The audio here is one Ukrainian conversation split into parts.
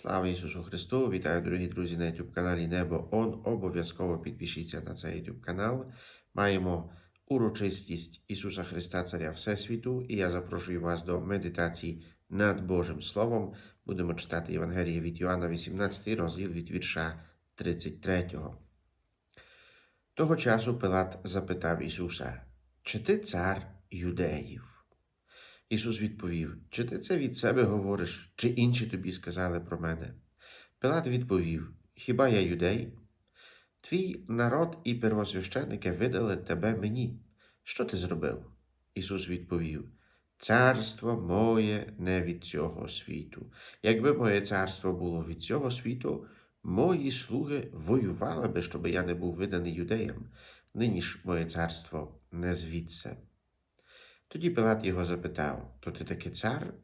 Слава Ісусу Христу! Вітаю, дорогі друзі, на YouTube каналі Небо Он. Обов'язково підпишіться на цей YouTube канал. Маємо урочистість Ісуса Христа, Царя Всесвіту, і я запрошую вас до медитації над Божим Словом. Будемо читати Євангеліє від Йоанна, 18 розділ від вірша 33. Того часу Пилат запитав Ісуса: Чи ти цар юдеїв? Ісус відповів: Чи ти це від себе говориш, чи інші тобі сказали про мене? Пилат відповів: Хіба я юдей? Твій народ і первосвященники видали тебе мені. Що ти зробив? Ісус відповів: Царство моє не від цього світу. Якби моє царство було від цього світу, мої слуги воювали би, щоб я не був виданий юдеям. Нині ж моє царство не звідси. Тоді Пилат його запитав: То ти таки цар?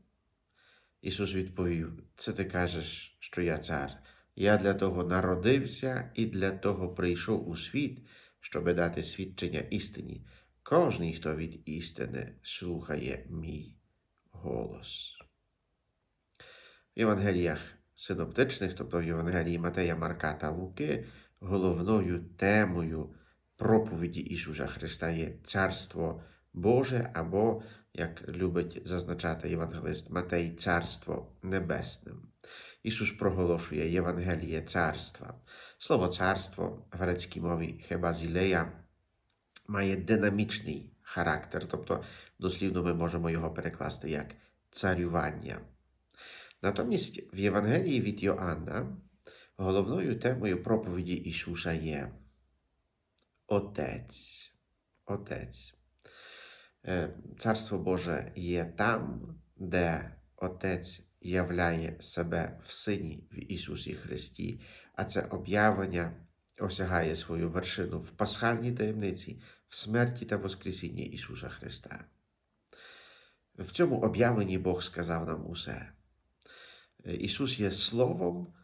Ісус відповів: Це ти кажеш, що я цар. Я для того народився і для того прийшов у світ, щоби дати свідчення істині. Кожний, хто від істини слухає мій голос. В Євангеліях синоптичних, тобто в Євангелії Матея, Марка та Луки, головною темою проповіді Ісуса Христа є Царство Боже, або, як любить зазначати євангелист Матей, Царство Небесне. Ісус проголошує Євангеліє царства. Слово царство в грецькій мові хебазілея має динамічний характер, тобто дослівно ми можемо його перекласти як царювання. Натомість в Євангелії від Йоанна головною темою проповіді Ісуса є Отець. Отець. Царство Боже є там, де Отець являє себе в Сині в Ісусі Христі, а це об'явлення осягає свою вершину в пасхальній таємниці, в смерті та Воскресінні Ісуса Христа. В цьому об'явленні Бог сказав нам усе. Ісус є Словом,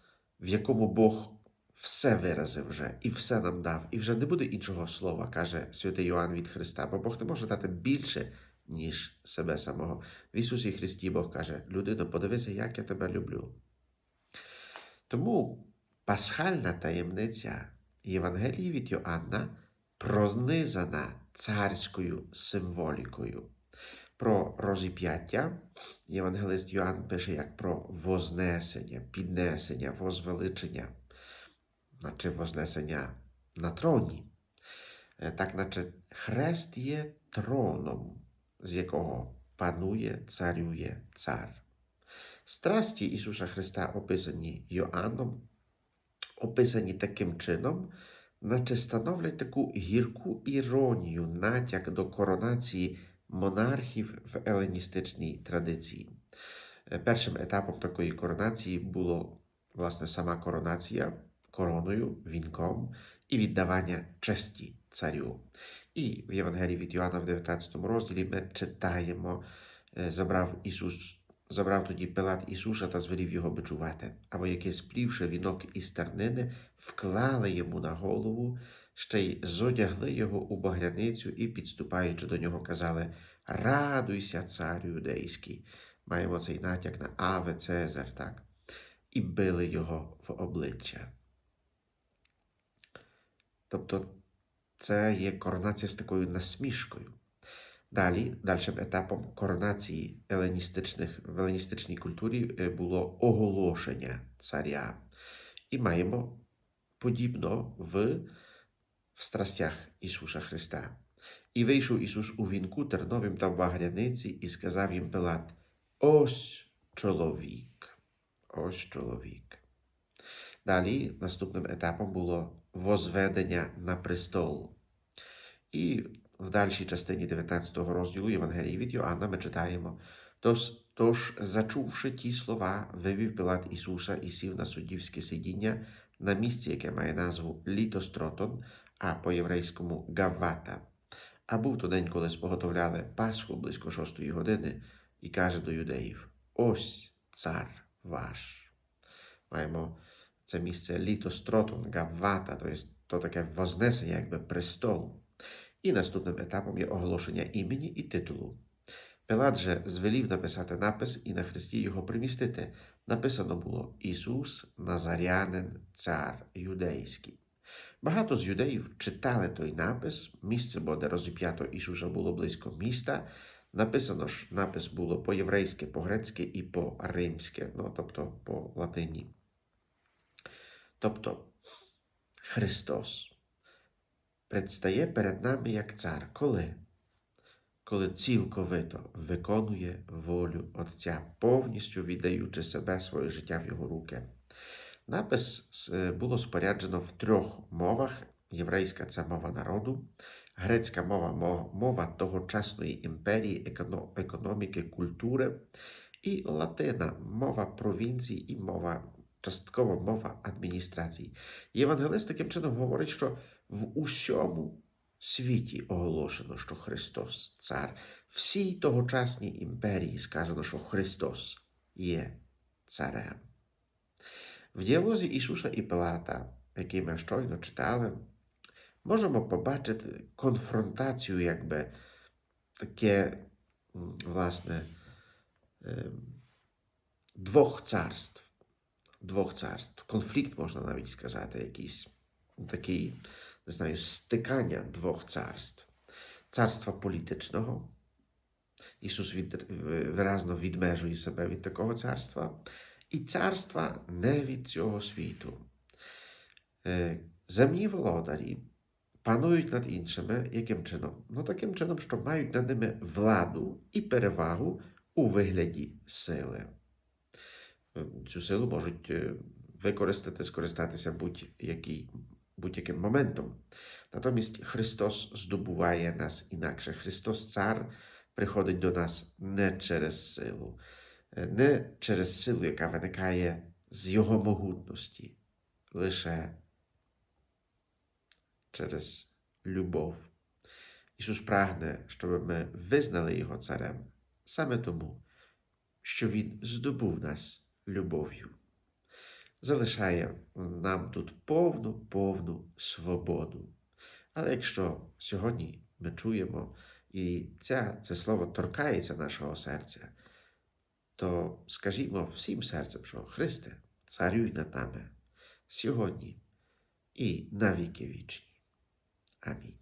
в якому Бог все виразив вже і все нам дав, і вже не буде іншого слова, каже святий Йоанн від Христа, бо Бог не може дати більше, ніж себе самого. В Ісусі Христі Бог каже: людино, подивися, як я тебе люблю. Тому пасхальна таємниця Євангелії від Йоанна пронизана царською символікою. Про розіп'яття Євангелист Йоанн пише як про вознесення, піднесення, возвеличення наче Вознесення на троні. Так, наче хрест є троном, з якого панує, царює цар. Страсті Ісуса Христа, описані Йоанном, описані таким чином, наче становлять таку гірку іронію, натяк до коронації монархів в еленістичній традиції. Першим етапом такої коронації було власне сама коронація короною, вінком і віддавання честі царю. І в Євангелії від Йоанна в 19 розділі ми читаємо, забрав Ісус, забрав тоді Пилат Ісуса та звелів його бичувати, а вояки, сплівши вінок із тернини, вклали йому на голову, ще й зодягли його у багряницю і, підступаючи до нього, казали Радуйся, царю юдейський. Маємо цей натяк на Аве Цезар, так? І били його в обличчя. Тобто це є коронація з такою насмішкою. Далі, дальшим етапом коронації еленістичних, в еленістичній культурі було оголошення царя. І маємо подібно в, в страстях Ісуса Христа. І вийшов Ісус у вінку терновим та в багряниці, і сказав їм Пилат: Ось чоловік, ось чоловік. Далі наступним етапом було возведення на престол. І в дальшій частині 19 розділу Євангелії від Йоанна ми читаємо: Тож, зачувши ті слова, вивів Пилат Ісуса і сів на суддівське сидіння на місці, яке має назву Літостротон, а по-єврейському Гаввата. А був то день, коли споготовляли Пасху близько шостої години, і каже до юдеїв: Ось цар ваш. Маємо це місце літостротун, гаввата, то є то таке вознесення, якби престол. І наступним етапом є оголошення імені і титулу. Пилат же звелів написати напис і на хресті його примістити. Написано було Ісус Назарянин, цар юдейський. Багато з юдеїв читали той напис. Місце, бо де розіп'ято Ісуса було близько міста. Написано ж, напис було по-єврейськи, по-грецьки і по-римськи, ну, тобто по латині. Тобто Христос предстає перед нами як цар. Коли? Коли цілковито виконує волю Отця, повністю віддаючи себе своє життя в його руки. Напис е, було споряджено в трьох мовах: єврейська це мова народу, грецька мова мова тогочасної імперії, економіки, культури, і латина мова провінцій і мова, частково мова адміністрації. Євангелист таким чином говорить, що в усьому світі оголошено, що Христос цар. Всій тогочасній імперії сказано, що Христос є царем. В діалозі Ісуса і Пилата, який ми щойно читали, можемо побачити конфронтацію, якби таке, власне, ем, двох царств. Двох царств. Конфлікт, можна навіть сказати, якийсь такий, не знаю, стикання двох царств. Царства політичного. Ісус від, виразно відмежує себе від такого царства, і царства не від цього світу. Е, Земні володарі панують над іншими яким чином? Ну, таким чином, що мають над ними владу і перевагу у вигляді сили. Цю силу можуть е, використати, скористатися будь-який, будь-яким моментом. Натомість Христос здобуває нас інакше. Христос Цар приходить до нас не через силу, е, не через силу, яка виникає з Його могутності, лише через любов. Ісус прагне, щоб ми визнали Його царем саме тому, що Він здобув нас любов'ю. Залишає нам тут повну, повну свободу. Але якщо сьогодні ми чуємо, і ця, це слово торкається нашого серця, то скажімо всім серцем, що Христе, царюй над нами сьогодні і на віки вічні. Амінь.